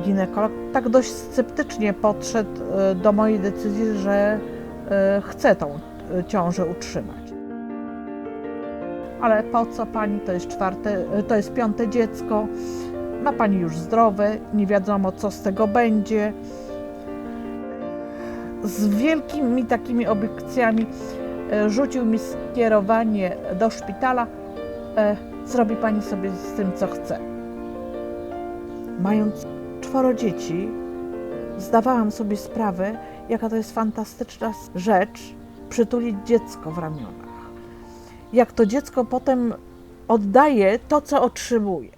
ginekolog tak dość sceptycznie podszedł e, do mojej decyzji, że e, chce tą e, ciążę utrzymać. Ale po co pani? To jest czwarte, to jest piąte dziecko. Ma pani już zdrowe, nie wiadomo co z tego będzie. Z wielkimi takimi obiekcjami rzucił mi skierowanie do szpitala. Zrobi pani sobie z tym co chce. Mając czworo dzieci, zdawałam sobie sprawę, jaka to jest fantastyczna rzecz przytulić dziecko w ramionach. Jak to dziecko potem oddaje to, co otrzymuje.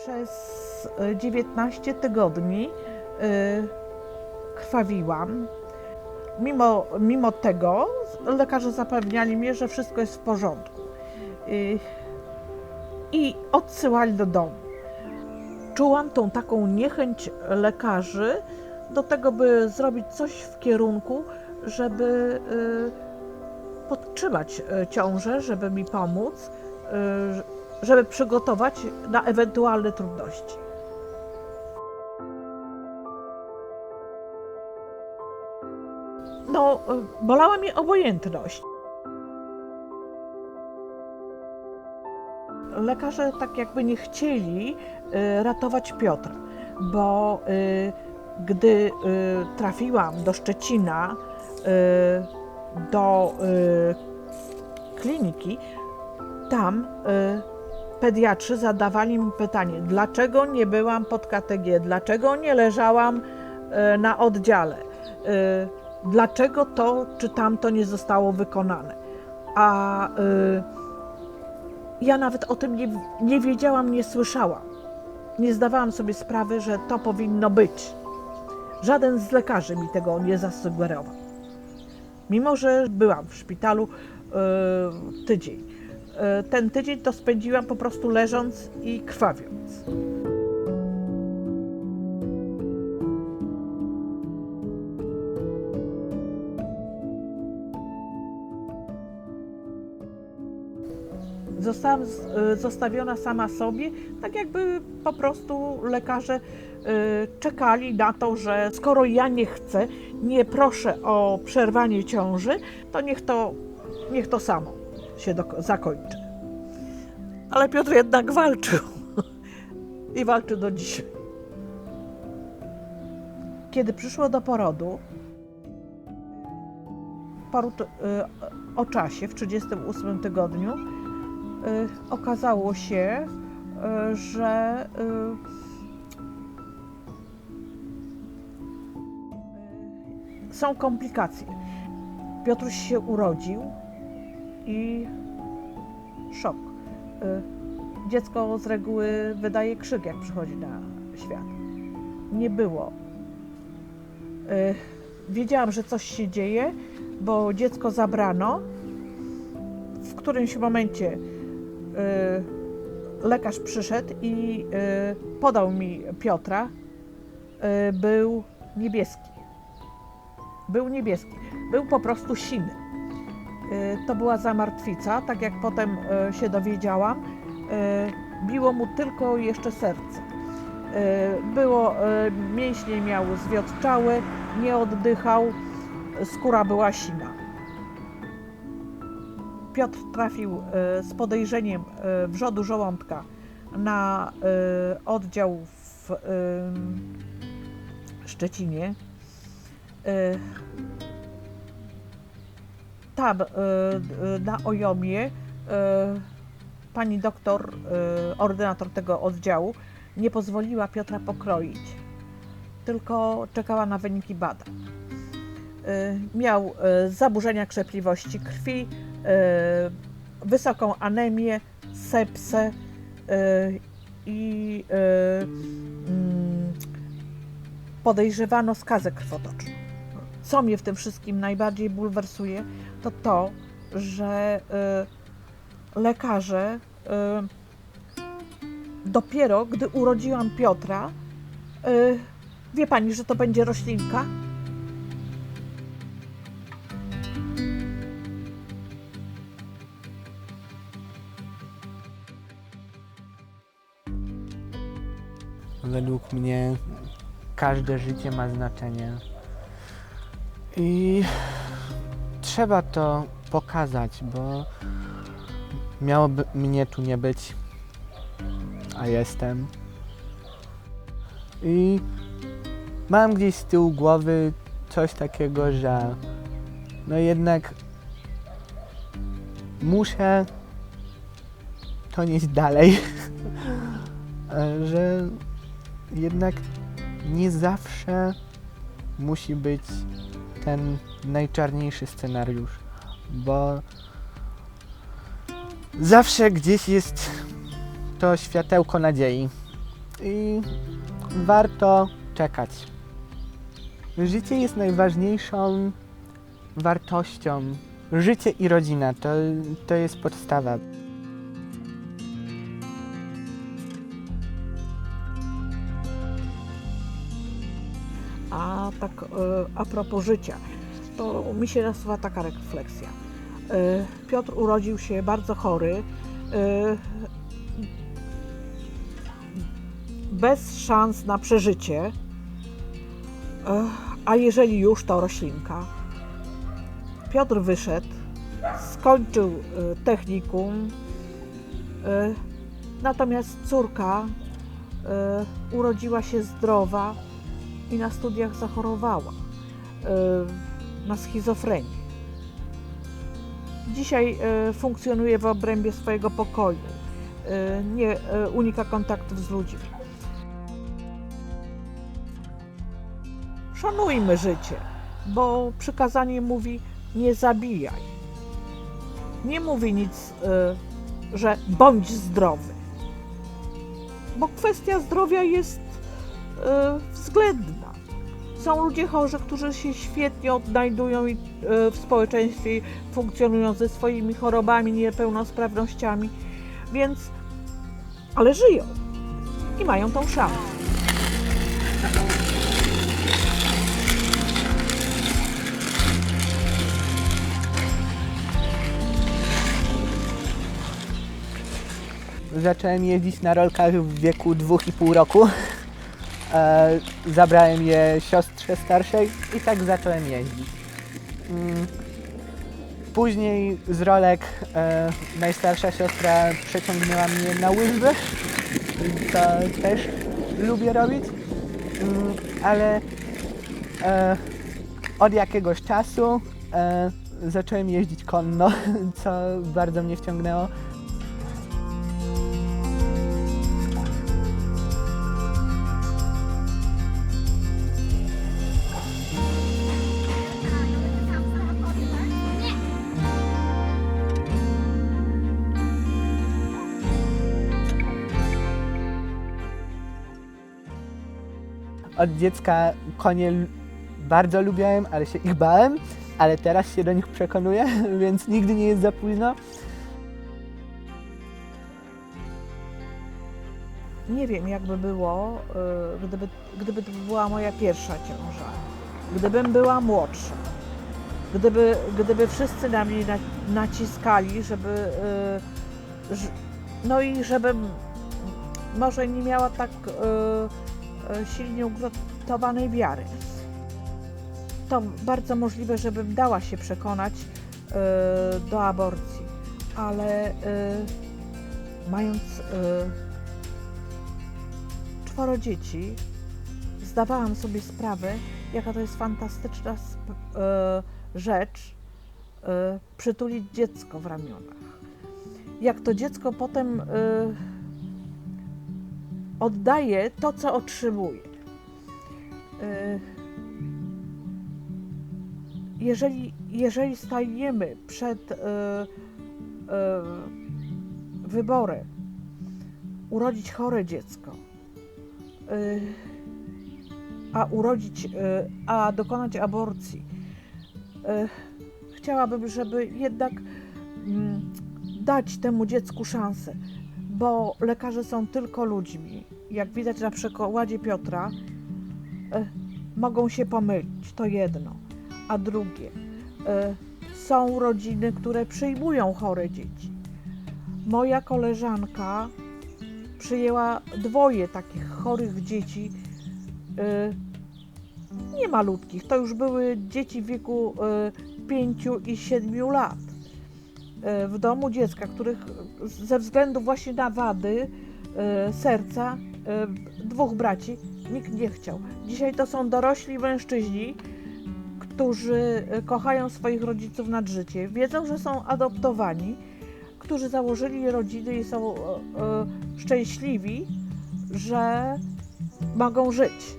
Przez e, 19 tygodni e, krwawiłam. Mimo, mimo tego lekarze zapewniali mnie, że wszystko jest w porządku. I, I odsyłali do domu. Czułam tą taką niechęć lekarzy do tego, by zrobić coś w kierunku, żeby podtrzymać ciążę, żeby mi pomóc, żeby przygotować na ewentualne trudności. No, y, bolała mnie obojętność. Lekarze tak jakby nie chcieli y, ratować Piotra, bo y, gdy trafiłam do Szczecina, do kliniki, tam pediatrzy zadawali mi pytanie, dlaczego nie byłam pod KTG, dlaczego nie leżałam y, na oddziale, y, dlaczego to czy tamto nie zostało wykonane. A y, ja nawet o tym nie, nie wiedziałam, nie słyszałam. Nie zdawałam sobie sprawy, że to powinno być. Żaden z lekarzy mi tego nie zasugerował. Mimo, że byłam w szpitalu y, tydzień. Y, ten tydzień to spędziłam po prostu leżąc i krwawiąc. Zostałam y, zostawiona sama sobie, tak jakby po prostu lekarze y, czekali na to, że skoro ja nie chcę, nie proszę o przerwanie ciąży, to niech to, niech to samo się doko- zakończy. Ale Piotr jednak walczył i walczy do dzisiaj. Kiedy przyszło do porodu, poród y, o czasie w 38 tygodniu, y, okazało się, y, że y, są komplikacje. Piotruś się urodził i szok. Y, Dziecko z reguły wydaje krzyk, jak przychodzi na świat. Nie było. Y, Wiedziałam, że coś się dzieje, bo dziecko zabrano. W którymś momencie y, lekarz przyszedł i podał mi Piotra. Był niebieski. Był niebieski. Był po prostu siny. Y, to była zamartwica, tak jak potem y, się dowiedziałam. Y, biło mu tylko jeszcze serce. Było, mięśnie miał zwiotczałe, nie oddychał, skóra była sina. Piotr trafił z podejrzeniem wrzodu żołądka na oddział w Szczecinie. Tam y, y, na Ojomie y, pani doktor, ordynator tego oddziału, nie pozwoliła Piotra pokroić, tylko czekała na wyniki badań. Miał zaburzenia krzepliwości krwi, wysoką anemię, sepsę i mm, podejrzewano skazę krwotoczną. Co mnie w tym wszystkim najbardziej bulwersuje, to to, że y, lekarze y, dopiero gdy urodziłam Piotra, y, wie pani, że to będzie roślinka? Według mnie każde życie ma znaczenie. I trzeba to pokazać, bo miałoby mnie tu nie być, a jestem. I mam gdzieś z tyłu głowy coś takiego, że no jednak muszę to nieść dalej. Że jednak nie zawsze musi być ten najczarniejszy scenariusz, bo zawsze gdzieś jest to światełko nadziei i warto czekać. Życie jest najważniejszą wartością. Życie i rodzina to, to jest podstawa. A e, a propos życia, to mi się nasuwa taka refleksja. E, Piotr urodził się bardzo chory, e, bez szans na przeżycie, a jeżeli już, to roślinka. Piotr wyszedł, skończył technikum, natomiast córka urodziła się zdrowa, i na studiach zachorowała y, na schizofrenię. Dzisiaj y, funkcjonuje w obrębie swojego pokoju, y, nie unika kontaktów z ludźmi. Szanujmy życie, bo przykazanie mówi nie zabijaj. Nie mówi nic, że bądź zdrowy. Bo kwestia zdrowia jest względna. Są ludzie chorzy, którzy się świetnie odnajdują y, w społeczeństwie, funkcjonują ze swoimi chorobami, niepełnosprawnościami, więc ale żyją i mają tą szansę. Zacząłem jeździć na rolkach w wieku 2,5 roku. E, zabrałem je siostrze starszej i tak zacząłem jeździć. Mm. Później z rolek e, najstarsza siostra przeciągnęła mnie na łyżwy. To też lubię robić. Mm, ale e, od jakiegoś czasu zacząłem jeździć konno, co bardzo mnie wciągnęło. Od dziecka konie bardzo lubiałem, ale się ich bałem, ale teraz się do nich przekonuję, więc nigdy nie jest za późno. Nie wiem, jakby było, y, gdyby, gdyby to była moja pierwsza ciąża. Gdybym była młodsza. Gdyby, gdyby wszyscy na mnie na, naciskali, żeby. y, no i żebym może nie miała tak y, silnie ugruntowanej wiary. To bardzo możliwe, żebym dała się przekonać y, do aborcji, ale y, mając. Czworo dzieci, zdawałam sobie sprawę, jaka to jest fantastyczna e, rzecz e, przytulić dziecko w ramionach. Jak to dziecko potem e, oddaje to, co otrzymuje. E, jeżeli, jeżeli stajemy przed e, e, wyborem urodzić chore dziecko, y, a urodzić, y, a dokonać aborcji. Y, Chciałabym, żeby jednak mm, dać temu dziecku szansę, bo lekarze są tylko ludźmi. Jak widać na przykładzie Piotra, y, mogą się pomylić, to jedno. A drugie, y, są rodziny, które przyjmują chore dzieci. Moja koleżanka przyjęła dwoje takich chorych dzieci, y, nie malutkich, to już były dzieci w wieku y, 5 i 7 lat. Y, w domu dziecka, których ze względu właśnie na wady y, serca y, dwóch braci nikt nie chciał. Dzisiaj to są dorośli mężczyźni, którzy kochają swoich rodziców nad życie, wiedzą, że są adoptowani, którzy założyli rodziny i są e, e, szczęśliwi, że mogą żyć.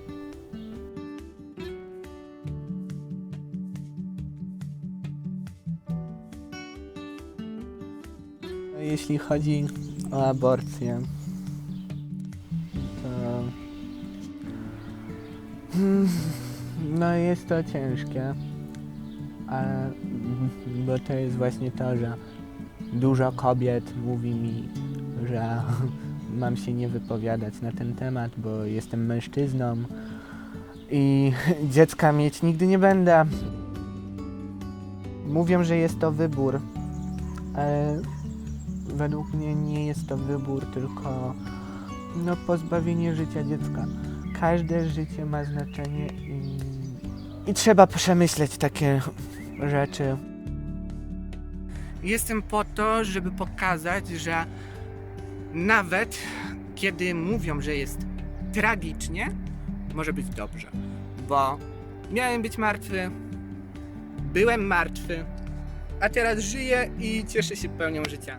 Jeśli chodzi o aborcję, to. No, jest to ciężkie. Bo to jest właśnie to, że dużo kobiet mówi mi, że mam się nie wypowiadać na ten temat, bo jestem mężczyzną i dziecka mieć nigdy nie będę. Mówią, że jest to wybór, ale według mnie nie jest to wybór, tylko no, pozbawienie życia dziecka. Każde życie ma znaczenie i, i trzeba przemyśleć takie rzeczy. Jestem po to, żeby pokazać, że nawet kiedy mówią, że jest tragicznie, może być dobrze. Bo miałem być martwy, byłem martwy, a teraz żyję i cieszę się pełnią życia.